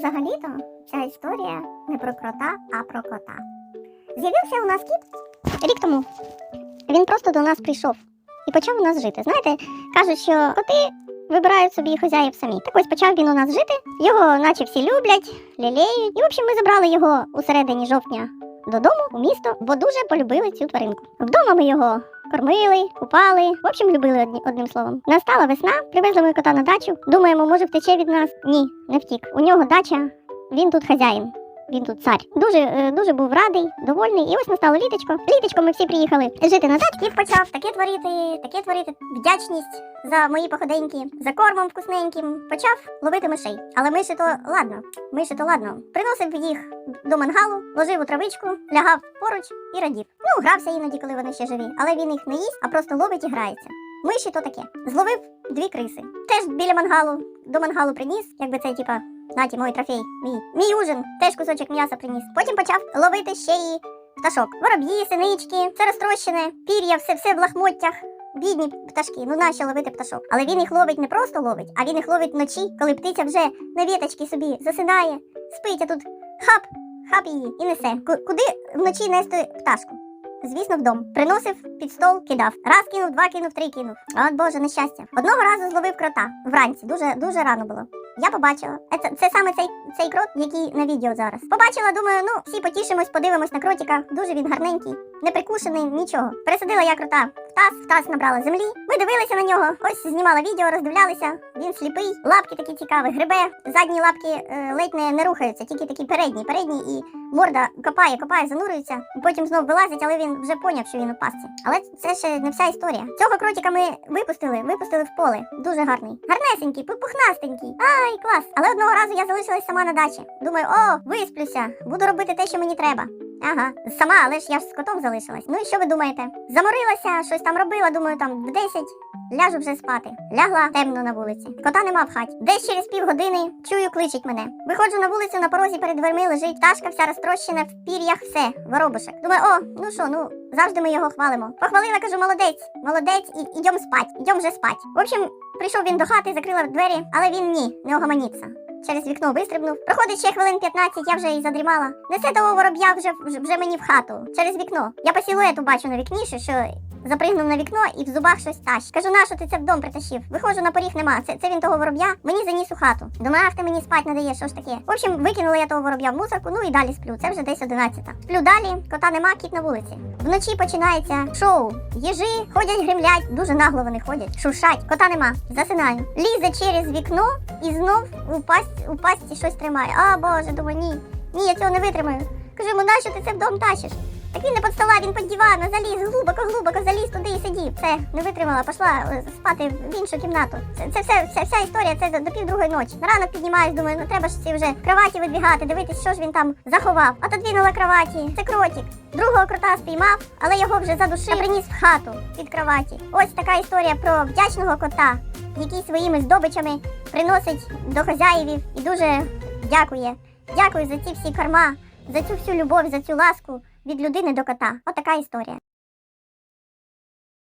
Взагалі-то ця історія не про крота, а про кота. З'явився у нас кіт рік тому. Він просто до нас прийшов і почав у нас жити. Знаєте, кажуть, що коти вибирають собі хазяїв самі. Так ось почав він у нас жити. Його, наче всі люблять, лілеють. І в общем, ми забрали його у середині жовтня додому, у місто, бо дуже полюбили цю тваринку. Вдома ми його кормили, купали. В общем, любили одні, одним словом. Настала весна, привезли ми кота на дачу. Думаємо, може втече від нас. Ні, не втік. У нього дача, він тут хазяїн. Він тут цар. Дуже е, дуже був радий, довольний. І ось настало літочко. Літочко ми всі приїхали жити назад. Кіт почав таке творити, таке творити. Вдячність за мої походеньки, за кормом вкусненьким. Почав ловити мишей. Але миші то ладно, миші то ладно. Приносив їх до мангалу, ложив у травичку, лягав поруч і радів. Ну, грався іноді, коли вони ще живі, але він їх не їсть, а просто ловить і грається. Миші то таке. Зловив дві криси. Теж біля мангалу, до мангалу приніс, якби це типа. Наті, мой трофей, мій. Мій ужин, теж кусочок м'яса приніс. Потім почав ловити ще й пташок. Вороб'ї, синички, все розтрощене, пір'я, все, все в лахмоттях. Бідні пташки, ну нащо ловити пташок. Але він їх ловить не просто ловить, а він їх ловить вночі, коли птиця вже на віточці собі засинає, спить, а тут хап, хап її і несе. Ку- Куди вночі нести пташку? Звісно, вдома. Приносив під стол, кидав. Раз кинув, два кинув, три кинув. От Боже, нещастя. Одного разу зловив крота вранці, дуже дуже рано було. Я побачила. Е, Це, це саме цей, цей крот, який на відео зараз. Побачила, думаю, ну всі потішимось, подивимось на кротіка. Дуже він гарненький, не прикушений, нічого. Пересадила я крота в таз, таз набрала землі. Ми дивилися на нього. Ось знімала відео, роздивлялися. Він сліпий, лапки такі цікаві, грибе. Задні лапки е, ледь не, не рухаються, тільки такі передні, передні і морда копає, копає, занурюється. Потім знов вилазить, але він вже поняв, що він у пастці. Але це ще не вся історія. Цього кротика ми випустили, випустили в поле. Дуже гарний. Гарнесенький, пу- пухнастенький. Ай, клас. Але одного разу я залишилась сама на дачі. Думаю, о, висплюся, буду робити те, що мені треба. Ага, сама, але ж я ж з котом залишилась. Ну і що ви думаєте? Заморилася, щось там робила, думаю, там в 10 ляжу вже спати. Лягла темно на вулиці. Кота нема в хаті. Десь через півгодини чую, кличуть мене. Виходжу на вулицю на порозі перед дверми лежить пташка, вся розтрощена в пір'ях, все, воробушек. Думаю, о, ну що, ну завжди ми його хвалимо. Похвалила, кажу, молодець, молодець, і ідем спать, ідем вже спать. В общем, прийшов він до хати, закрила двері, але він ні, не огомоніться. Через вікно вистрибнув. Проходить ще хвилин 15, я вже і задрімала. Несе того вороб'я вже, вже, мені в хату. Через вікно. Я по силуету бачу на вікні, що запригнув на вікно і в зубах щось тащ. Кажу, нащо ти це в дом притащив? Виходжу на поріг нема. Це, це він того вороб'я мені заніс у хату. Думаю, ах ти мені спать не даєш, що ж таке. В общем, викинула я того вороб'я в мусорку, ну і далі сплю. Це вже десь 11. Сплю далі, кота нема, кіт на вулиці. Вночі починається шоу. Їжі ходять, гримлять, дуже нагло вони ходять. Шуршать, кота нема. Засинаю. Лізе через вікно і знов у пасті, у пасті щось тримає. А боже, думаю, ні. Ні, я цього не витримаю. Кажу йому, нащо ти це в дом тащиш? Так він не під стола, він під дивана, заліз, глибоко, глибоко заліз туди і сидів. Все, не витримала, пішла е, спати в іншу кімнату. Це, це все, вся, вся історія, це до, пів другої ночі. На ранок піднімаюсь, думаю, ну треба ж ці вже кроваті видвігати, дивитись, що ж він там заховав. А двинула кроваті. Це кротик. Другого крота спіймав, але його вже задушив приніс в хату під кроваті. Ось така історія про вдячного кота, який своїми здобичами приносить до хазяївів і дуже дякує. Дякую за ці всі корма, за цю всю любов, за цю ласку від людини до кота. Отака історія.